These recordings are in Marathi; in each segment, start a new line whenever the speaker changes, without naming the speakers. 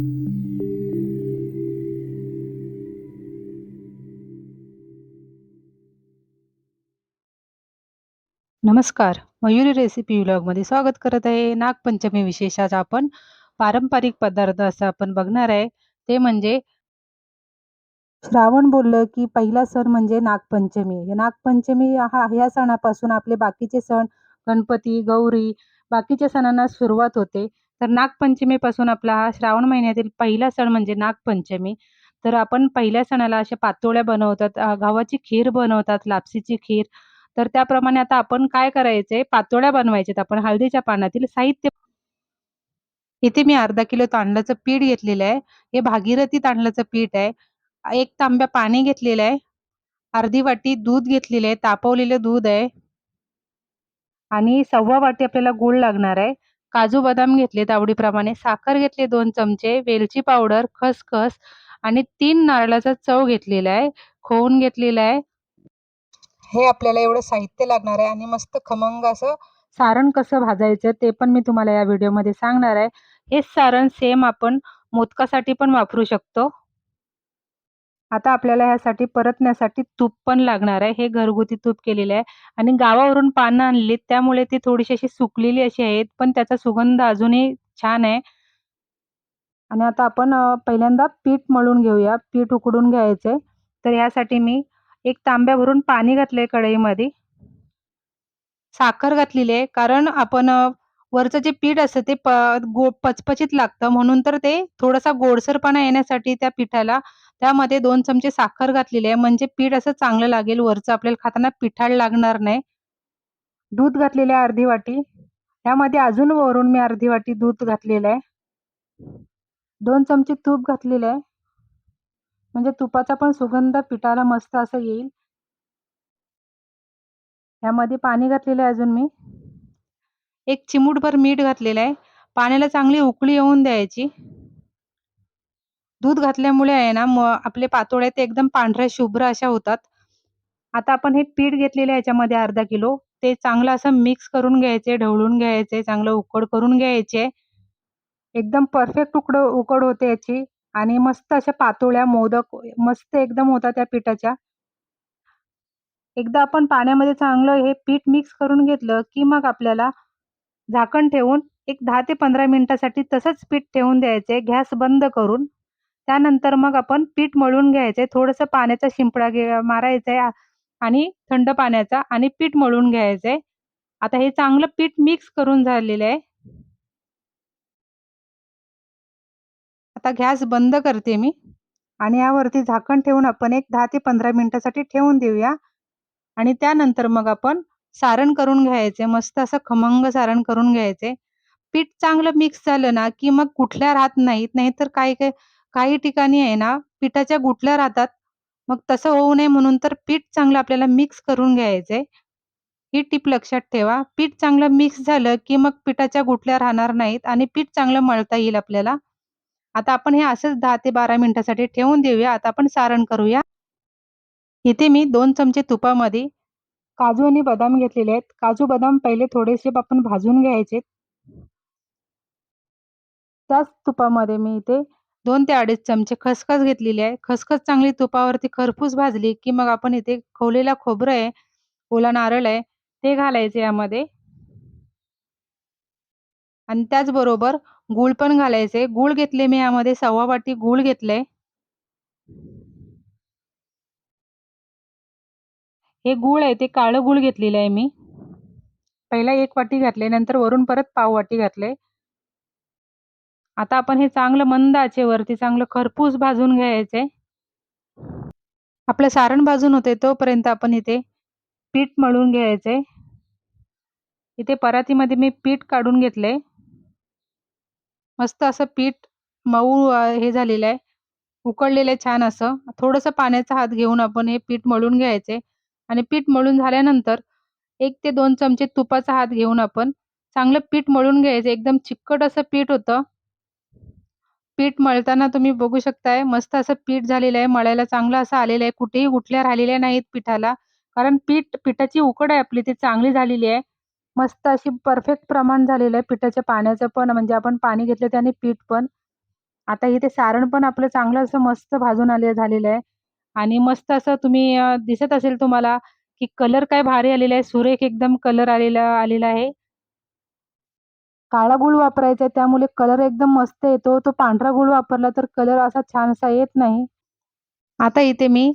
नमस्कार. मयुरी रेसिपी व्लॉगमध्ये स्वागत करत आहे. नागपंचमी विशेष आपण पारंपरिक पदार्थ असं आपण बघणार आहे. ते म्हणजे श्रावण बोललं की पहिला सण म्हणजे नागपंचमी. नागपंचमी हा ह्या सणापासून आपले बाकीचे सण गणपती, गौरी बाकीच्या सणांना सुरुवात होते. तर नागपंचमीपासून आपला हा श्रावण महिन्यातील पहिला सण म्हणजे नागपंचमी. तर आपण पहिल्या सणाला अशा पातोळ्या बनवतात, गव्हाची खीर बनवतात, लापसीची खीर. तर त्याप्रमाणे आता आपण काय करायचंय, पातोळ्या बनवायच्यात आपण हळदीच्या पानातील साहित्य इथे मी अर्धा किलो तांदळाचं पीठ घेतलेलं आहे. हे भागीरथी तांदळाचं पीठ आहे. एक तांब्या पाणी घेतलेलं आहे. अर्धी वाटी दूध घेतलेलं आहे, तापवलेलं दूध आहे. आणि सव्वा वाटी आपल्याला गूळ लागणार आहे. काजू बदाम घेतलेत आवडीप्रमाणे, साखर घेतली दोन चमचे, वेलची पावडर, खसखस आणि तीन नारळाचा चव घेतलेला आहे, खोवून घेतलेला आहे. हे आपल्याला एवढं साहित्य लागणार आहे आणि मस्त खमंग असं सारण कसं भाजायचं ते पण मी तुम्हाला या व्हिडिओमध्ये सांगणार आहे. हेच सारण सेम आपण मोदकासाठी पण वापरू शकतो. आता आपल्याला ह्यासाठी परतण्यासाठी तूप पण लागणार आहे. हे घरगुती तूप केलेलं आहे आणि गावावरून पानं आणलीत त्यामुळे ती थोडीशी अशी सुकलेली अशी आहेत, पण त्याचा सुगंध अजूनही छान आहे. आणि आता आपण पहिल्यांदा पीठ मळून घेऊया. पीठ उकडून घ्यायचंय. तर यासाठी मी एक तांब्या भरून पाणी घातलंय कढईमध्ये. साखर घातलेली आहे कारण आपण वरचं जे पीठ असतं ते प गो पचपचीत लागतं म्हणून तर ते थोडासा गोडसरपणा येण्यासाठी त्या पिठाला त्यामध्ये दोन चमचे साखर घातलेली आहे म्हणजे पीठ असं चांगलं लागेल वरचं आपल्याला खाताना पिठाळ लागणार नाही. दूध घातलेले आहे अर्धी वाटी. त्यामध्ये अजून वरून मी अर्धी वाटी दूध घातलेलं आहे. दोन चमचे तूप घातलेलं आहे. म्हणजे तुपाचा पण सुगंध पिठाला मस्त असं येईल. यामध्ये पाणी घातलेलं आहे अजून मी. एक चिमूटभर मीठ घातलेलं आहे. पाण्याला चांगली उकळी येऊन द्यायची. दूध घातल्यामुळे आहे ना मग आपले पातोळे ते एकदम पांढऱ्या शुभ्र अशा होतात. आता आपण हे पीठ घेतलेले याच्यामध्ये अर्धा किलो. ते चांगलं असं मिक्स करून घ्यायचे ढवळून घ्यायचे चांगलं उकड करून घ्यायचे एकदम परफेक्ट उकड उकड होते याची आणि मस्त अशा पातोळ्या, मोदक मस्त एकदम होतात त्या पिठाच्या. एकदा आपण पाण्यामध्ये चांगलं हे पीठ मिक्स करून घेतलं, की मग आपल्याला झाकण ठेवून एक दहा ते 15 मिनिटासाठी तसंच पीठ ठेवून द्यायचे गॅस बंद करून. त्यानंतर मग आपण पीठ मळून घ्यायचंय. थोडंसं पाण्याचा शिंपडा घे मारायचाय आणि थंड पाण्याचा आणि पीठ मळून घ्यायचंय. आता हे चांगलं पीठ मिक्स करून झालेलं आहे. आता गॅस बंद करते मी आणि यावरती झाकण ठेवून आपण एक दहा ते 15 मिनिटासाठी ठेवून देऊया. आणि त्यानंतर मग आपण सारण करून घ्यायचे. मस्त असं खमंग सारण करून घ्यायचे. पीठ चांगलं मिक्स झालं ना, की मग कुठल्या राहत नाहीत. नाहीतर काही काही काही ठिकाणी आहे ना, पिठाच्या गुठल्या राहतात. मग तसं होऊ नये म्हणून तर पीठ चांगलं आपल्याला मिक्स करून घ्यायचंय. ही टीप लक्षात ठेवा. पीठ चांगलं मिक्स झालं, की मग पिठाच्या गुठल्या राहणार नाहीत आणि पीठ चांगलं मळता येईल आपल्याला. आता आपण हे असंच दहा ते 12 मिनिटासाठी ठेवून देऊया. आता आपण सारण करूया. इथे मी दोन चमचे तुपामध्ये काजू आणि बदाम घेतलेले आहेत. काजू, बदाम पहिले थोडेसे आपण भाजून घ्यायचे. त्याच तुपामध्ये मी इथे दोन ते 2.5 चमचे खसखस घेतलेली आहे. खसखस चांगली तुपावरती खरपूस भाजली, की मग आपण इथे खवलेला खोबरं आहे, ओला नारळ आहे, ते घालायचे यामध्ये. आणि त्याचबरोबर गूळ पण घालायचे. गूळ घेतले मी यामध्ये सव्वा वाटी गूळ घेतले हे गूळ आहे ते काळं गूळ घेतलेलं आहे मी. पहिला एक वाटी घातले, नंतर वरून परत पाव वाटी घातले. आता आपण हे चांगलं मंद आचेवरती चांगलं खरपूस भाजून घ्यायचे आपलं सारण भाजून होते तोपर्यंत आपण इथे पीठ मळून घ्यायचे इथे परातीमध्ये मी पीठ काढून घेतले मस्त असं पीठ मऊ हे झालेलं आहे. उकळलेलं आहे छान असं. थोडंसं पाण्याचा हात घेऊन आपण हे पीठ मळून घ्यायचे आणि पीठ मळून झाल्यानंतर एक ते दोन चमचे तुपाचा हात घेऊन आपण चांगलं पीठ मळून घ्यायचं. एकदम चिकट असं पीठ होतं. पीठ मळताना तुम्ही बघू शकताय मस्त असं पीठ झालेलं आहे. मळायला चांगलं असं आलेलं आहे. कुठेही गुठल्या राहिलेल्या नाहीत पिठाला. कारण पीठ पिठाची उकड आहे आपली ती चांगली झालेली आहे. मस्त अशी परफेक्ट प्रमाण झालेलं आहे पिठाच्या पाण्याचं पण म्हणजे आपण पाणी घेतलं त्याने पीठ पण. आता इथे सारण पण आपलं चांगलं असं मस्त भाजून आले झालेलं आहे आणि मस्त असं तुम्ही दिसत असेल तुम्हाला की कलर काय भारी आलेला आहे सुरेख एकदम कलर आलेला आलेला आहे काळा गुळ वापरायचा आहे त्यामुळे कलर एकदम मस्त येतो. तो पांढरा गुळ वापरला तर कलर असा छानसा येत नाही. आता इथे मी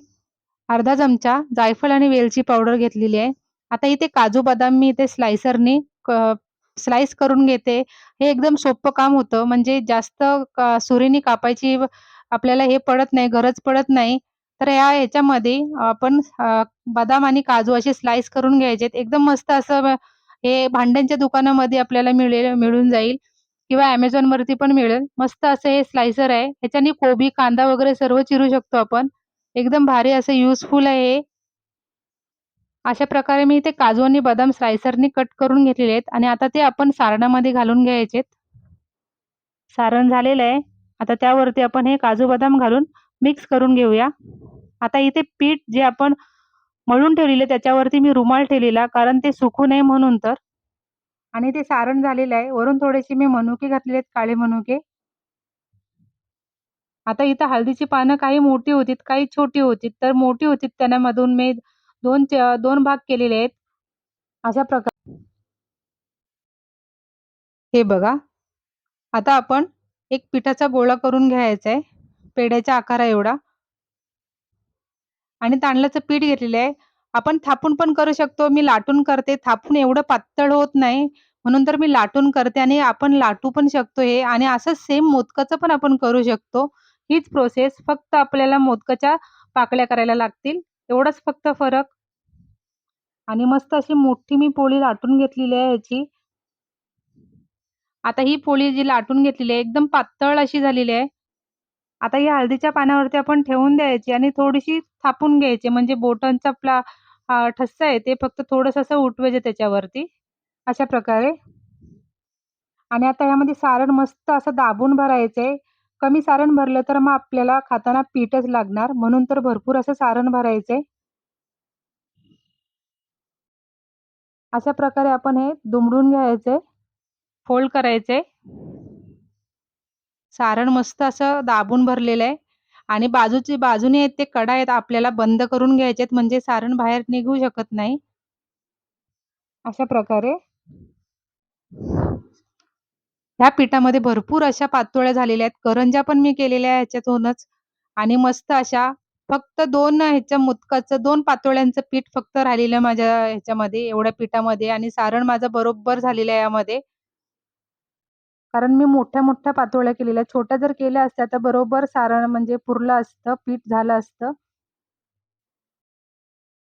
अर्धा चमचा जायफळ आणि वेलची पावडर घेतलेली आहे. आता इथे काजू बदाम मी इथे स्लायसरनी स्लाइस करून घेते. हे एकदम सोपं काम होतं. म्हणजे जास्त का सुरीने कापायची आपल्याला हे पडत नाही गरज पडत नाही. तर या ह्याच्यामध्ये आपण बदाम आणि काजू असे स्लाइस करून घ्यायचे एकदम मस्त असं हे भांड्यांच्या दुकानामध्ये आपल्याला मिळेल मिळून जाईल किंवा Amazonवरती पण मिळेल. मस्त असं हे स्लायसर आहे. ह्याच्याने कोबी, कांदा वगैरे सर्व चिरू शकतो आपण. एकदम भारी असं युजफुल आहे हे. अशा प्रकारे मी इथे काजू आणि बदाम स्लायसरने कट करून घेतलेले आहेत आणि आता ते आपण सारणामध्ये घालून घ्यायचेत. सारण झालेलं आहे. आता त्यावरती आपण हे काजू बदाम घालून मिक्स करून घेऊया. आता इथे पीठ जे आपण मळून ठेवलेलं त्याच्यावरती मी रुमाल ठेवलेला कारण ते सुकू नये म्हणून तर. आणि ते सारण झालेलं आहे. वरून थोडेसे मी मनुके घातलेले आहेत, काळे मनुके. आता इथं हळदीची पानं काही मोठी होतीत, काही छोटी होतीत. तर मोठी होतीत त्यामधून मी दोन दोन भाग केलेले आहेत. अशा प्रकारे हे बघा. आता आपण एक पिठाचा गोळा करून घ्यायचा आहे, पेढ्याच्या आकारा एवढा. आणि तांदळाचं पीठ घेतलेलं आहे. आपण थापून पण करू शकतो. मी लाटून करते. थापून एवढं पातळ होत नाही, म्हणून तर मी लाटून करते आणि आपण लाटू पण शकतो हे आणि असं सेम मोदकाचं पण आपण करू शकतो. हीच प्रोसेस फक्त आपल्याला मोदकाच्या पाकळ्या करायला लागतील. एवढाच फक्त फरक. आणि मस्त अशी मोठी मी पोळी लाटून घेतलेली आहे ह्याची. आता ही पोळी जी लाटून घेतलेली आहे, एकदम पातळ अशी झालेली आहे. आता या हळदीच्या पानावरती आपण ठेवून द्यायची आणि थोडीशी थापून घ्यायची म्हणजे बोटांचा आपला ठस्सा आहे ते फक्त थोडंसं असं उठवायचं त्याच्यावरती, अशा प्रकारे. आणि आता यामध्ये सारण मस्त असं दाबून भरायचंय. कमी सारण भरलं तर मग आपल्याला खाताना पीठच लागणार, म्हणून तर भरपूर असं सारण भरायचंय. अशा प्रकारे आपण हे दुमडून घ्यायचंय, फोल्ड करायचंय. सारण मस्त असं दाबून भरलेलं आहे आणि बाजूची बाजूने आहेत ते कडा आहेत आपल्याला बंद करून घ्यायचे म्हणजे सारण बाहेर निघू शकत नाही. अशा प्रकारे. ह्या पिठामध्ये भरपूर अशा पातोळ्या झालेल्या आहेत. करंज्या पण मी केलेल्या ह्याच्यातूनच आणि मस्त अशा फक्त दोन ह्याच्या मोदकाचं दोन पातोळ्यांचं पीठ फक्त राहिलेलं माझ्या ह्याच्यामध्ये एवढ्या पिठामध्ये आणि सारण माझं बरोबर झालेलं आहे यामध्ये. कारण मी मोठ्या-मोठ्या पातोळ्या केलेल्या. छोट्या जर केल्या असत्या तर बरोबर सारण म्हणजे पुरलं असतं, पीठ झालं असतं.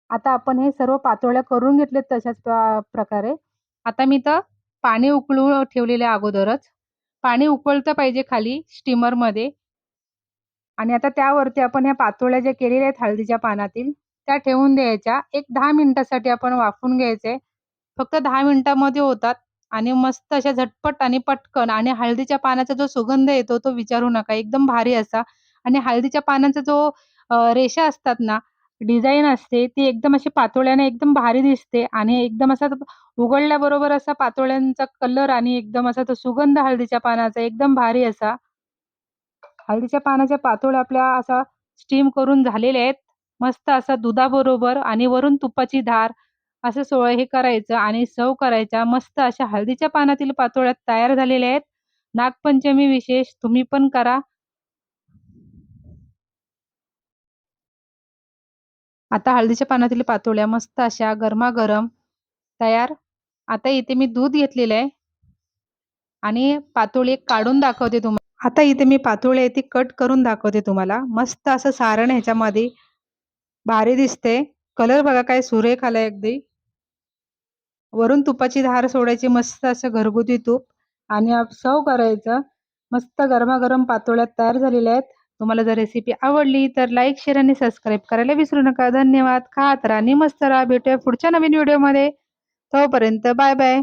आता आपण हे सर्व पातोळ्या करून घेतलेत तशाच प्रकारे. आता मी तर पाणी उकळून ठेवलेले अगोदरच. पाणी उकळतं पाहिजे खाली स्टीमरमध्ये. आणि आता त्यावरती आपण ह्या पातोळ्या ज्या केलेल्या आहेत हळदीच्या पानातील, त्या ठेवून द्यायच्या. एक दहा मिनिटासाठी आपण वाफवून घ्यायचंय. फक्त दहा मिनिटामध्ये होतात आणि मस्त अशा झटपट आणि पटकन आणि हळदीच्या पानाचा जो सुगंध येतो तो विचारू नका. एकदम भारी असा आणि हळदीच्या पानांचा जो अ, रेषा असतात ना, डिझाईन असते ती एकदम अशी पातोळ्याने एकदम भारी दिसते आणि एकदम असा उघडल्याबरोबर असा पातोळ्यांचा कलर आणि एकदम असा तो सुगंध हळदीच्या पानाचा एकदम भारी असा. हळदीच्या पानाच्या पातोळ्या आपल्या असा स्टीम करून झालेल्या आहेत. मस्त असा दुधाबरोबर आणि वरून तुपाची धार असं सोळं हे करायचं आणि सव करायच्या. मस्त अशा हळदीच्या पानातील पातोळ्या तयार झालेल्या आहेत. नागपंचमी विशेष तुम्ही पण करा. आता हळदीच्या पानातील पातोळ्या मस्त अशा गरमागरम तयार. आता इथे मी दूध घेतलेलं आहे. आणि पातोळी काढून दाखवते तुम्हाला. आता इथे मी पातोळी आहे ती कट करून दाखवते तुम्हाला. मस्त असं सारण ह्याच्यामध्ये भारी दिसते. कलर बघा काय सुरेख आलाय अगदी. वरून तुपाची धार सोडायची मस्त असं घरगुती तूप आणि सर्व करायचं. मस्त गरमागरम पातोळ्या तयार झालेल्या आहेत. तुम्हाला जर रेसिपी आवडली तर लाईक, शेअर आणि सबस्क्राईब करायला विसरू नका. धन्यवाद. खात राहा आणि मस्त राहा. भेटूया पुढच्या नवीन व्हिडिओमध्ये. तोपर्यंत बाय बाय.